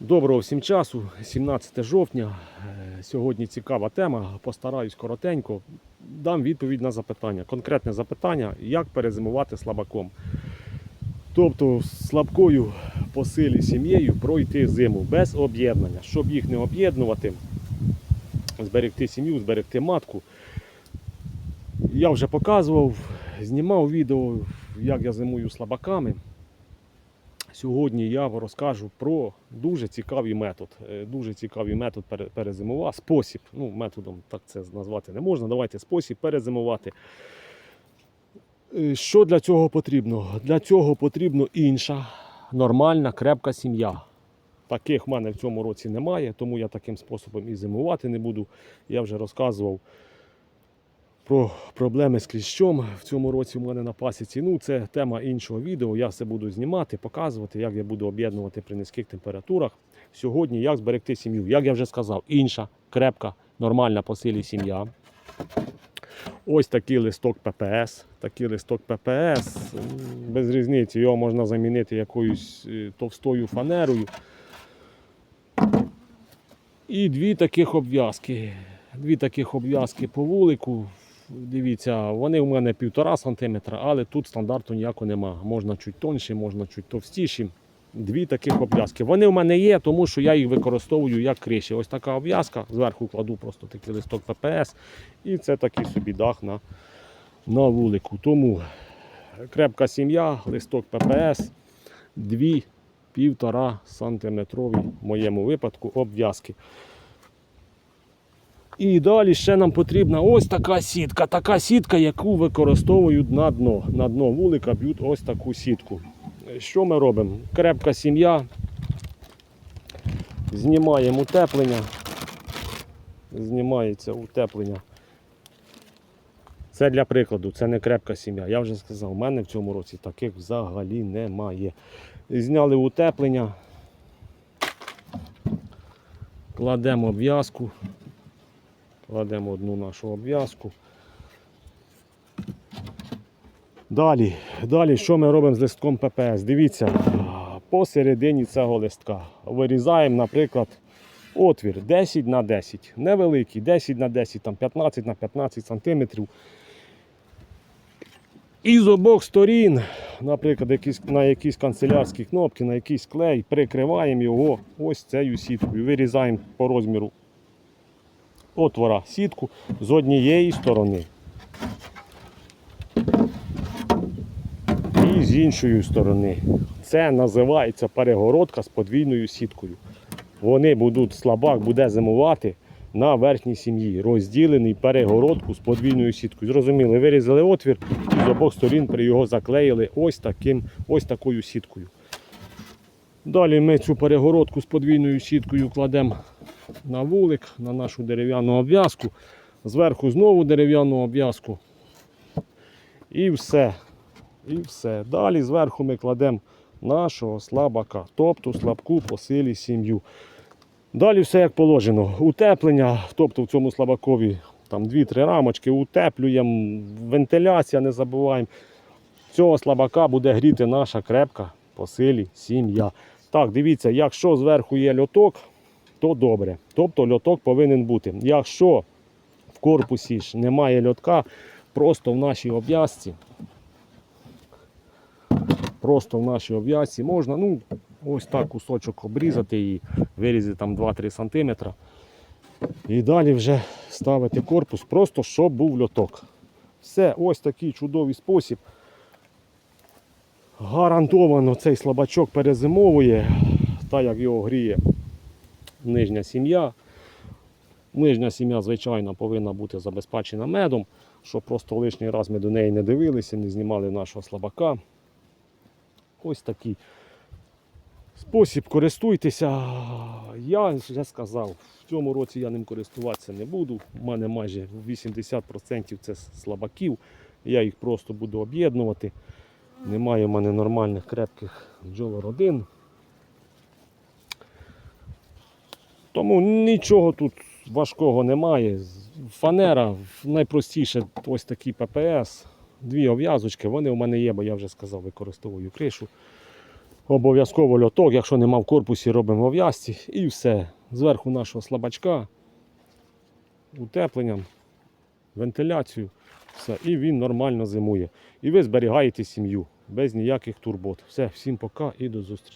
Доброго всім часу, 17 жовтня. Е, Сьогодні цікава тема. Постараюсь коротенько. Дам відповідь на запитання. Конкретне запитання, як перезимувати слабаком. Тобто слабкою по силі сім'єю пройти зиму без об'єднання. Щоб їх не об'єднувати, зберегти сім'ю, зберегти матку. Я вже показував, знімав відео, як я зимую слабаками. Сьогодні я вам розкажу про дуже цікавий метод. Е, Дуже цікавий метод пере- перезимува. Спосіб. Ну, методом так це назвати не можна. Давайте спосіб перезимувати. Е, Що для цього потрібно? Для цього потрібно інша нормальна, крепка сім'я. Таких в мене в цьому році немає, тому я таким способом і зимувати не буду. Я вже розказував про проблеми з кліщом в цьому році у мене на пасіці. Ну, це тема іншого відео. Я все буду знімати, показувати, як я буду об'єднувати при низьких температурах. Сьогодні як зберегти сім'ю. Як я вже сказав, інша крепка, нормальна по силі сім'я. Ось такий листок ППС. Такий листок ППС. Без різниці, його можна замінити якоюсь е, товстою фанерою. І дві таких обв'язки. Дві таких обв'язки по вулику. Дивіться, вони у мене півтора сантиметра, але тут стандарту ніякого нема. Можна чуть тонші, можна чуть товстіші. Дві таких обв'язки. Вони у мене є, тому що я їх використовую як криші. Ось така обв'язка. Зверху кладу просто такий листок ППС. І це такий собі дах на, на вулику. Тому крепка сім'я, листок ППС, дві півтора сантиметрові в моєму випадку обв'язки. І далі ще нам потрібна ось така сітка. Така сітка, яку використовують на дно. На дно вулика б'ють ось таку сітку. Що ми робимо? Крепка сім'я. Знімаємо утеплення. Знімається утеплення. Це для прикладу, це не крепка сім'я. Я вже сказав, у мене в цьому році таких взагалі немає. Зняли утеплення. Кладемо обв'язку. Кладемо одну нашу обв'язку. Далі, далі, що ми робимо з листком ППС? Дивіться, посередині цього листка вирізаємо, наприклад, отвір 10 на 10. Невеликий, 10 на 10, там 15 на 15 сантиметрів. І з обох сторін, наприклад, якісь, на якісь канцелярські кнопки, на якийсь клей, прикриваємо його ось цією сіткою. Вирізаємо по розміру отвора сітку з однієї сторони. І з іншої сторони. Це називається перегородка з подвійною сіткою. Вони будуть, слабак буде зимувати на верхній сім'ї, розділений перегородку з подвійною сіткою. Зрозуміли, вирізали отвір і з обох сторін при його заклеїли ось, таким, ось такою сіткою. Далі ми цю перегородку з подвійною сіткою кладемо на вулик, на нашу дерев'яну обв'язку. Зверху знову дерев'яну обв'язку. І все. І все. Далі зверху ми кладемо нашого слабака, тобто слабку по силі сім'ю. Далі все як положено. Утеплення, тобто в цьому слабакові там 2-3 рамочки, утеплюємо, вентиляція, не забуваємо. Цього слабака буде гріти наша крепка по силі сім'я. Так, дивіться, якщо зверху є льоток, то добре. Тобто льоток повинен бути. Якщо в корпусі ж немає льотка, просто в нашій обв'язці, просто в нашій обв'язці можна ну, ось так кусочок обрізати і вирізати там 2-3 см. І далі вже ставити корпус, просто щоб був льоток. Все, ось такий чудовий спосіб. Гарантовано цей слабачок перезимовує, так як його гріє нижня сім'я. Нижня сім'я, звичайно, повинна бути забезпечена медом, щоб просто лишній раз ми до неї не дивилися, не знімали нашого слабака. Ось такий спосіб користуйтеся. Я вже сказав, в цьому році я ним користуватися не буду. У мене майже 80% це слабаків. Я їх просто буду об'єднувати. Немає в мене нормальних крепких бджолородин. Тому нічого тут важкого немає. Фанера найпростіше ось такий ППС. Дві обв'язочки, вони у мене є, бо я вже сказав, використовую кришу. Обов'язково льоток, якщо нема в корпусі, робимо в в'язці і все. Зверху нашого слабачка, утепленням, вентиляцію, все. І він нормально зимує. І ви зберігаєте сім'ю без ніяких турбот. Все, всім пока і до зустрічі.